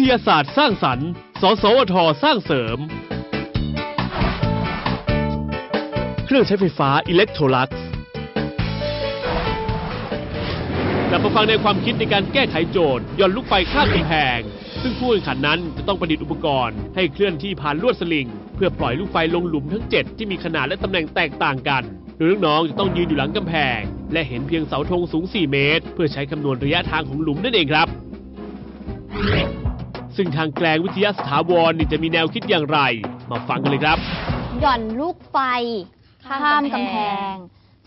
ทยาศาสตร์สร้างสรรค์ สสวทสร้างเสริม เครื่องใช้ไฟฟ้าอิเล็กโทรลักซ์กลับมาฟังในความคิดในการแก้ไขโจทย์ย่อนลูกไฟข้ามกำแพง ซึ่งผู้แข่งขันนั้นจะต้องประดิษฐ์อุปกรณ์ ให้เคลื่อนที่ผ่านลวดสลิง เพื่อปล่อยลูกไฟลงหลุมทั้ง 7 ที่มีขนาดและตำแหน่งแตกต่างกัน โดยน้องๆจะต้องยืนอยู่หลังกำแพง และเห็นเพียงเสาธงสูง 4 เมตร เพื่อใช้คำนวณระยะทางของหลุมนั่นเองครับ ซึ่งทางแกลงวิทยาสถาวรนี่จะมีแนวคิดอย่างไร มาฟังกันเลยครับ หย่อนลูกไฟข้ามกำแพแพง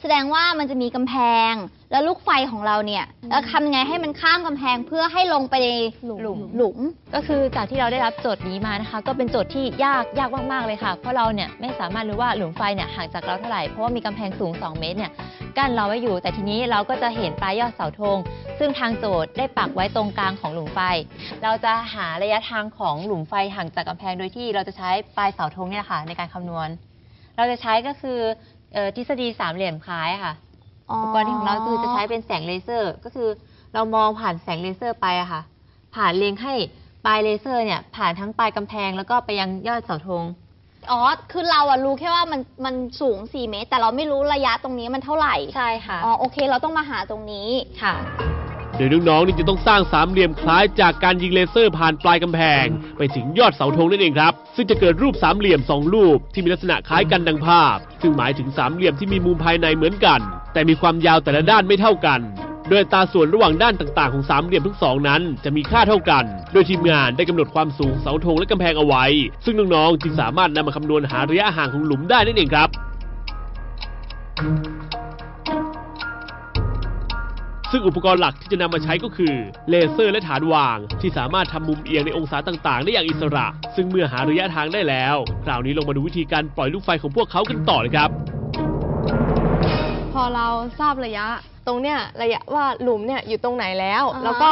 แสดงว่ามันจะมีกำแพง แล้วลูกไฟของเราเนี่ยเราทำยังไงให้มันข้ามกำแพงเพื่อให้ลงไปในหลุมหลุม ก็คือจากที่เราได้รับโจทย์นี้มานะคะ ก็เป็นโจทย์ที่ยากยากมากๆเลยค่ะ เพราะเราเนี่ยไม่สามารถรู้ว่าหลุมไฟเนี่ยห่างจากเราเท่าไหร่เพราะว่ามีกำแพงสูง 2 เมตรเนี่ยกั้นเราไว้อยู่ แต่ทีนี้เราก็จะเห็นปลายยอดเสาธงซึ่งทางโจทย์ได้ปักไว้ตรงกลางของหลุมไฟ เราจะหาระยะทางของหลุมไฟห่างจากกำแพงโดยที่เราจะใช้ปลายเสาธงเนี่ยแหละค่ะในการคำนวณ เราจะใช้ก็คือ เอ่อทฤษฎีสามเหลี่ยมคล้ายค่ะ อุปกรณ์ที่ของเราคือจะใช้เป็นแสงเลเซอร์ ก็คือเรามองผ่านแสงเลเซอร์ไปอะค่ะ ผ่านเล็งให้ปลายเลเซอร์เนี่ย ผ่านทั้งปลายกำแพงแล้วก็ไปยังยอดเสาธง อ๋อ คือเราอะรู้แค่ว่ามันมันสูง 4 เมตร แต่เราไม่รู้ระยะตรงนี้มันเท่าไหร่ ใช่ค่ะ อ๋อ โอเค เราต้องมาหาตรงนี้ ค่ะ โดยน้องๆนี่จะต้องสร้างสามเหลี่ยมคล้ายจากการยิงเลเซอร์ผ่านปลายกำแพง ไปถึงยอดเสาธงนั่นเองครับ ซึ่งจะเกิดรูปสามเหลี่ยมสองรูปที่มีลักษณะคล้ายกันดังภาพ ซึ่งหมายถึงสามเหลี่ยมที่มีมุมภายในเหมือนกัน แต่มีความยาวแต่ละด้านไม่เท่ากันโดยตาส่วนระหว่างด้านต่างๆ ของสามเหลี่ยมทั้งสองนั้น จะมีค่าเท่ากัน โดยทีมงานได้กำหนดความสูงเสาธงและกำแพงเอาไว้ ซึ่งน้องๆจึงสามารถนำมาคำนวณหาระยะห่างของหลุมได้นั่นเองครับ ซึ่งอุปกรณ์หลักที่จะนำมาใช้ก็คือเลเซอร์และฐานวาง ที่สามารถทำมุมเอียงในองศาต่างๆ ได้อย่างอิสระ ซึ่งเมื่อหาระยะทางได้แล้ว คราวนี้ลงมาดูวิธีการปล่อยลูกไฟของพวกเขากันต่อเลยครับ พอเราทราบระยะตรงเนี้ยระยะว่าหลุมเนี่ยอยู่ตรงไหนแล้วอ่าฮะแล้วก็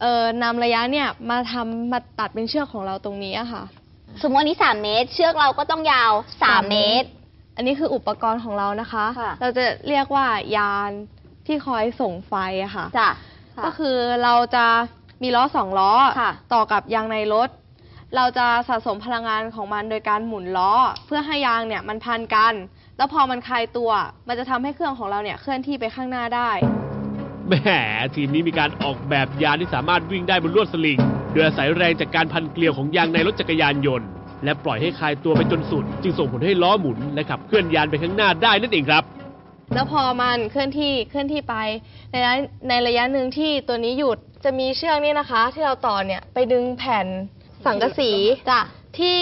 เอ่อนำระยะเนี่ยมาทำมาตัดเป็นเชือกของเราตรงนี้อะค่ะ สมมติวันนี้ 3 เมตร เชือกเราก็ต้องยาว 3 เมตร อันนี้คืออุปกรณ์ของเรานะคะ ค่ะ เราจะเรียกว่ายาน ที่คอยส่งไฟอะค่ะ จ้ะก็คือเราจะมีล้อสองล้อ ค่ะ ต่อกับยางในรถ เราจะสะสมพลังงานของมันโดยการหมุนล้อ เพื่อให้ยางเนี่ยมันพันกัน แล้วพอมันคลายตัว มันจะทำให้เครื่องของเราเนี่ยเคลื่อนที่ไปข้างหน้าได้ แหมทีมนี้มีการออกแบบยานที่สามารถวิ่งได้บนลวดสลิงโดยอาศัยแรงจากการพันเกลียวของยางในรถจักรยานยนต์ และปล่อยให้คลายตัวไปจนสุด จึงส่งผลให้ล้อหมุนและขับเคลื่อนยานไปข้างหน้าได้นั่นเองครับ แล้วพอมันเคลื่อนที่เคลื่อนที่ไป ในระยะในระยะหนึ่งที่ตัวนี้หยุดจะมีเชือกนี่นะคะ ที่เราต่อเนี่ยไปดึงแผ่นสังกะสีจ้ะที่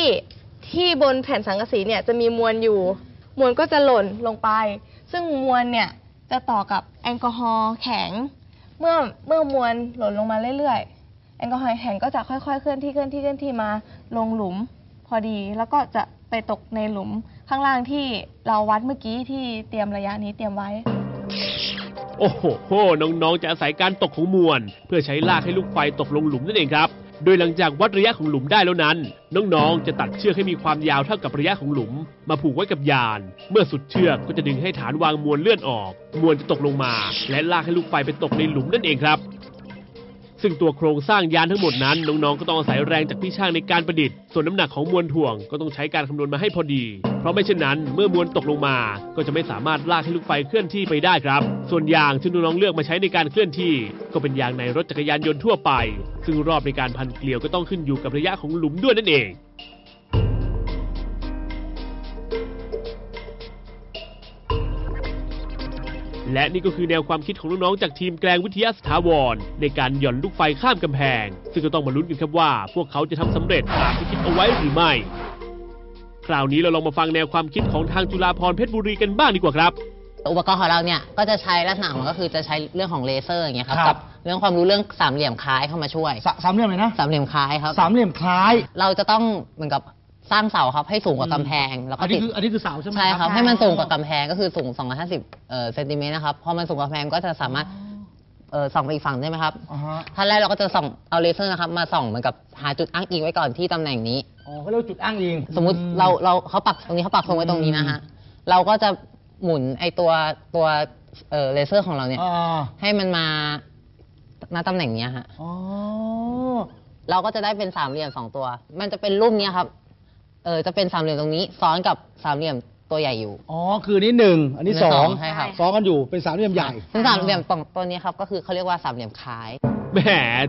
ที่บนแผ่นสังกะสีเนี่ยจะมีมวลอยู่ มวลก็จะหล่นลงไป ซึ่งมวลเนี่ยจะต่อกับแอลกอฮอล์แข็ง เมื่อเมื่อมวลหล่นลงมาเรื่อยๆ แอลกอฮอล์แข็งก็จะค่อยๆ เคลื่อนที่เคลื่อนที่เคลื่อนที่มาลงหลุมพอดี แล้วก็จะไปตกในหลุม ข้างล่างที่เราวัดเมื่อกี้ที่เตรียมระยะนี้เตรียมไว้ โอ้โหโห น้องๆ จะอาศัยการตกของมวล เพื่อใช้ลากให้ลูกไฟตกลงหลุมนั่นเองครับ โดยหลังจากวัดระยะของหลุมได้แล้วนั้น น้องๆ จะตัดเชือกให้มีความยาวเท่ากับระยะของหลุม มาผูกไว้กับยาน เมื่อสุดเชือกก็จะดึงให้ฐานวางมวลเลื่อนออก มวลจะตกลงมา และลากให้ลูกไฟไปตกในหลุมนั่นเองครับ ซึ่งตัวโครงสร้างยานทั้งหมดนั้นน้องๆก็ต้องอาศัยแรงจากพี่ช่างในการประดิษฐ์ ส่วนน้ำหนักของมวลถ่วงก็ต้องใช้การคำนวณมาให้พอดี เพราะไม่เช่นนั้นเมื่อมวลตกลงมา ก็จะไม่สามารถลากให้ลูกไฟเคลื่อนที่ไปได้ครับ ส่วนยางที่น้องๆเลือกมาใช้ในการเคลื่อนที่ ก็เป็นยางในรถจักรยานยนต์ทั่วไป ซึ่งรอบในการพันเกลียวก็ต้องขึ้นอยู่กับระยะของหลุมด้วยนั่นเอง และนี่ก็คือแนวความคิดของน้องๆจากทีมแกลงวิทยาสถาวร ในการหย่อนลูกไฟข้ามกำแพง ซึ่งก็ต้องมาลุ้นกันครับว่า พวกเขาจะทำสำเร็จตามที่คิดเอาไว้หรือไม่ คราวนี้เราลองมาฟังแนวความคิดของทางจุฬาภรณ์เพชรบุรีกันบ้างดีกว่าครับ อุปกรณ์ของเราเนี่ยก็จะใช้ลักษณะของมันก็คือจะใช้เรื่องของเลเซอร์อย่างเงี้ยครับครักับเรื่องความรู้เรื่องสามเหลี่ยมคล้ายเข้ามาช่วย สะสามเหลี่ยมเลยนะสามเหลี่ยมคล้ายครับ สามเหลี่ยมคล้าย เราจะต้องเหมือนกับ สร้างเสาครับให้สูงกว่ากำแพงแล้วก็อันตินี้ดคืออันนี้คือเสาใช่ไหมใช่ครับ ให้มันสูงกว่ากำแพงก็คือสูง 250เอ่อเซนติเมตรนะครับพอมันสูงกว่ากำแพงก็จะสามารถเอ่อส่องไปอีกฝั่งได้ไหมครับอ๋อฮะขั้นแรกเราก็จะส่องเอาเลเซอร์นะครับมาส่องเหมือนกับหาจุดอ้างอิงไว้ก่อนที่ตำแหน่งนี้ อ๋อเขาเรียกว่าจุดอ้างอิง สมมุติเราเราเขาปักตรงนี้เขาปักธงไว้ตรงนี้นะฮะเราก็จะหมุนไอตัวตัวเอ่อเลเซอร์ของเราเนี่ย อ่าให้มันมาณตำแหน่งเนี้ยฮะ อ๋อ เราก็จะได้เป็นสามเหลี่ยมสองตัว มันจะเป็นรูปเนี้ยครับเออจะเป็นสามเหลี่ยมตรงนี้ ซ้อนกับสามเหลี่ยมตัวใหญ่อยู่ อ๋อ คืออนนี้หนึ่งอันนี้อันนี้สองสองใช่ครับ ซ้อนกันอยู่เป็นสามเหลี่ยมใหญ่ ซึ่งสามเหลี่ยมตรงตัวนี้ครับก็คือเขาเรียกว่าสามเหลี่ยมคล้าย แหม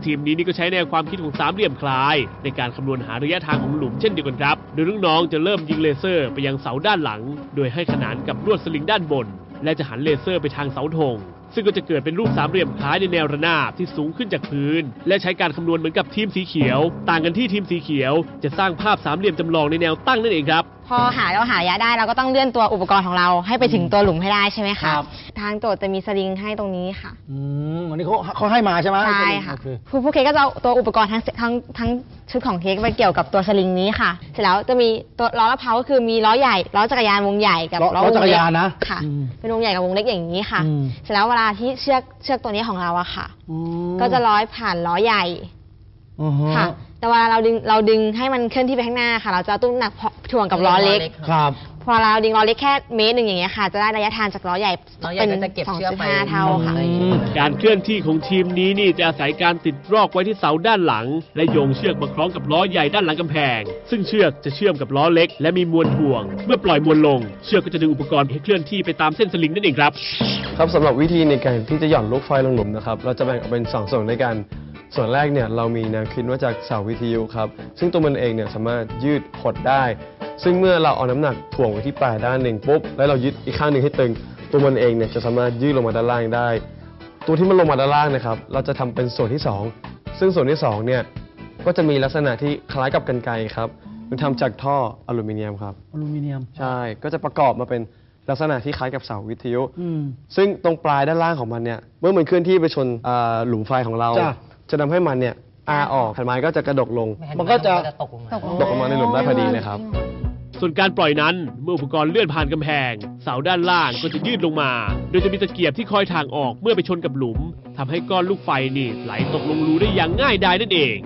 ทีมนี้นี่ก็ใช้แนวความคิดของสามเหลี่ยมคล้าย ในการคำนวณหาระยะทางของหลุมเช่นเดียวกันครับ โดยน้องๆจะเริ่มยิงเลเซอร์ไปยังเสาด้านหลัง โดยให้ขนานกับลวดสลิงด้านบน และจะหันเลเซอร์ไปทางเสาธง ซึ่งก็จะเกิดเป็นรูปสามเหลี่ยมคล้ายในแนวระนาบที่สูงขึ้นจากพื้น และใช้การคำนวณเหมือนกับทีมสีเขียว ต่างกันที่ทีมสีเขียว จะสร้างภาพสามเหลี่ยมจำลองในแนวตั้งนั่นเองครับ พอหาเราหาระยะได้เราก็ต้องเลื่อนตัวอุปกรณ์ของเราให้ไปถึงตัวหลุมให้ได้ใช่ไหมครัคะบทางโจทย์จะมีสลิงให้ตรงนี้ค่ะ อืมอันนี้เขาเขาให้มาใช่ไหมใช่ค่ะโอเคผู้ผู้เค้กก็จะเอาตัวอุปกรณ์ทั้งทั้งทั้งชุดของเค้กไปเกี่ยวกับตัวสลิงนี้ค่ะ เสร็จแล้วจะมีตัวล้อละเพาก็คือมีล้อใหญ่ล้อจักรยานวงใหญ่กับล้อล้อล้อวงจักรยานนะค่ะ อืมเป็นวงใหญ่กับวงเล็กอย่างนี้ค่ะ อืม เสร็จแล้วเวลาที่เชือกเชือกตัวนี้ของเราอะค่ะ อืมก็จะร้อยผ่านล้อใหญ่ อือฮค่ะ แต่เวลาเราดึงเราดึงให้มันเคลื่อนที่ไปข้างหน้าค่ะ เราจะเอาตุ้มหนักถ่วงกับล้อเล็ก ครับ พอเราดึงล้อเล็กแค่เมตรหนึ่งอย่างเงี้ยค่ะ จะได้ระยะทางจากล้อใหญ่ล้อใหญ่เป็นก็จะเก็บสองเชือกจุดไปห้าเท่าค่ะ อืมการเคลื่อนที่ของทีมนี้นี่จะอาศัยการติดรอกไว้ที่เสาด้านหลัง และโยงเชือกมาคล้องกับล้อใหญ่ด้านหลังกำแพง ซึ่งเชือกจะเชื่อมกับล้อเล็ก และมีมวลถ่วง เมื่อปล่อยมวลลง เชือกก็จะดึงอุปกรณ์ให้เคลื่อนที่ไปตามเส้นสลิงนั่นเองครับ ครับสำหรับวิธีในการที่จะหย่อนลูกไฟลงหลุมนะครับ เราจะแบ่งออกเป็นสองส่วนด้วยกัน ส่วนแรกเนี่ยเรามีแนวคิดมาจากเสาวิทยุครับ ซึ่งตัวมันเองเนี่ยสามารถยืดหดได้ ซึ่งเมื่อเราเอาน้ำหนักถ่วงไว้ที่ปลายด้านหนึ่งปุ๊บแล้วเรายึดอีกข้างหนึ่งให้ตึง ตัวมันเองเนี่ยจะสามารถยืดลงมาด้านล่างได้ ตัวที่มันลงมาด้านล่างนะครับ เราจะทำเป็นส่วนที่สองซึ่งส่วนที่สองเนี่ยก็จะมีลักษณะที่คล้ายกับกรรไกรครับมันทำจากท่ออลูมิเนียมครับ อลูมิเนียม ใช่ ก็จะประกอบมาเป็นลักษณะที่คล้ายกับเสาวิทยุ อืมซึ่งตรงปลายด้านล่างของมันเนี่ย เมื่อมันเคลื่อนที่ไปชนอ่าหลุมไฟของเรา จ้ะ จะทำให้มันเนี่ยอาออกแผ่นไม้ก็จะกระดกลง มันก็จะตกลงมาตกลงมาในหลุมได้พอดีเลยครับ ส่วนการปล่อยนั้นเมื่ออุปกรณ์เลื่อนผ่านกำแพง เสาด้านล่างก็จะยืดลงมา โดยจะมีตะเกียบที่คอยทางออกเมื่อไปชนกับหลุมทำให้ก้อนลูกไฟนี่ไหลตกลงรูได้อย่างง่ายดายนั่นเอง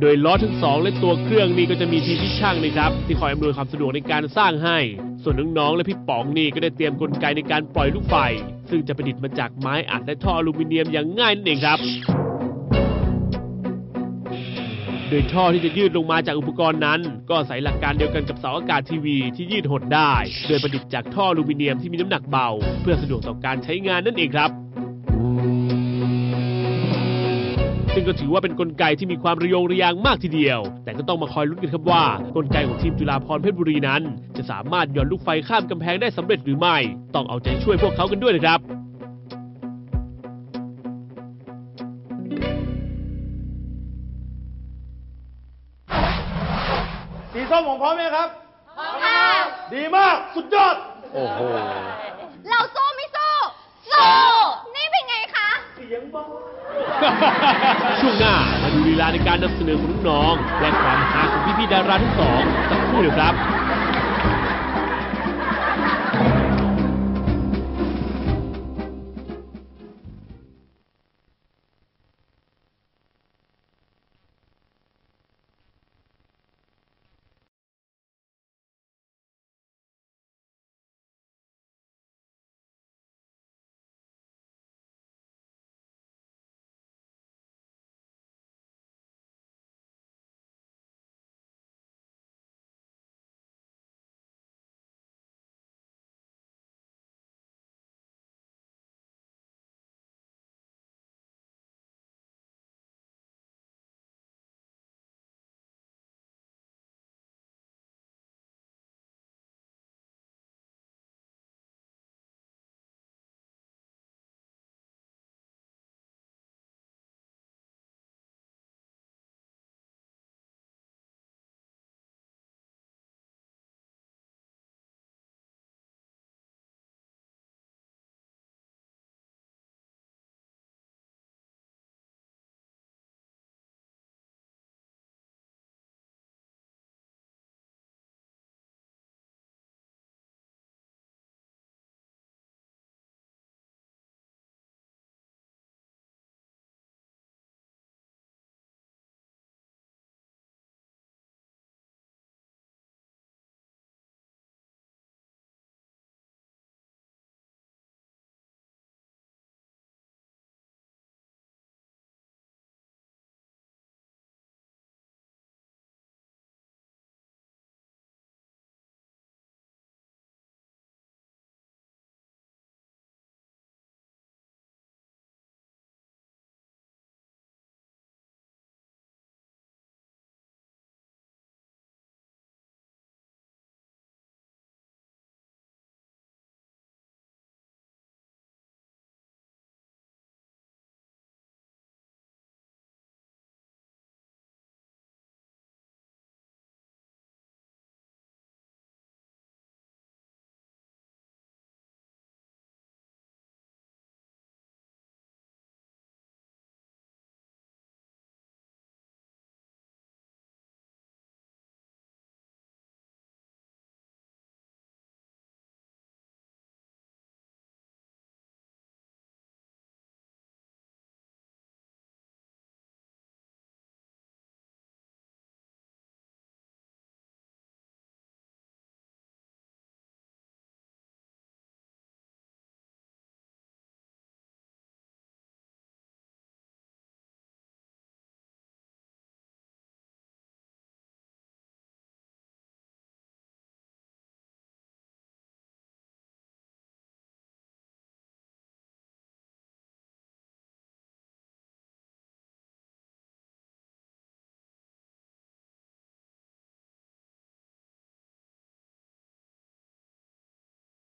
โดยล้อทั้งสองและตัวเครื่องนี่ก็จะมีทีมที่ช่างนะครับ ที่คอยอำนวยความสะดวกในการสร้างให้ ส่วนน้องๆและพี่ป๋องนี่ก็ได้เตรียมกลไกในการปล่อยลูกไฟ ซึ่งจะประดิษฐ์มาจากไม้อัดและท่ออลูมิเนียมอย่างง่ายนั่นเองครับ โดยท่อที่จะยืดลงมาจากอุปกรณ์นั้น ก็ใส่หลักการเดียวกันกับเสาอากาศทีวีที่ยืดหดได้ โดยประดิษฐ์จากท่ออลูมิเนียมที่มีน้ำหนักเบา เพื่อสะดวกต่อการใช้งานนั่นเองครับ ซึ่งก็ถือว่าเป็นนกลไกที่มีความระโยงระยางมากทีเดียว แต่ก็ต้องมาคอยลุ้นกันครับว่ากลไกของทีมจุฬาภรณ์เพชรบุรีนั้น จะสามารถหย่อนลูกไฟข้ามกำแพงได้สำเร็จหรือไม่ ต้องเอาใจช่วยพวกเขากันด้วยนะครับสีส้มของพร้อมไหมครับ พร้อมค่ะ ดีมาก สุดยอด โอ้โห เราสู้ไม่สู้ สู้ นี่เป็นไงคะ ช่วงหน้ามาดูลีลาในการนำเสนอของน้อง และความฮาของพี่ๆดาราทั้งสองสักครู่เดียวครับ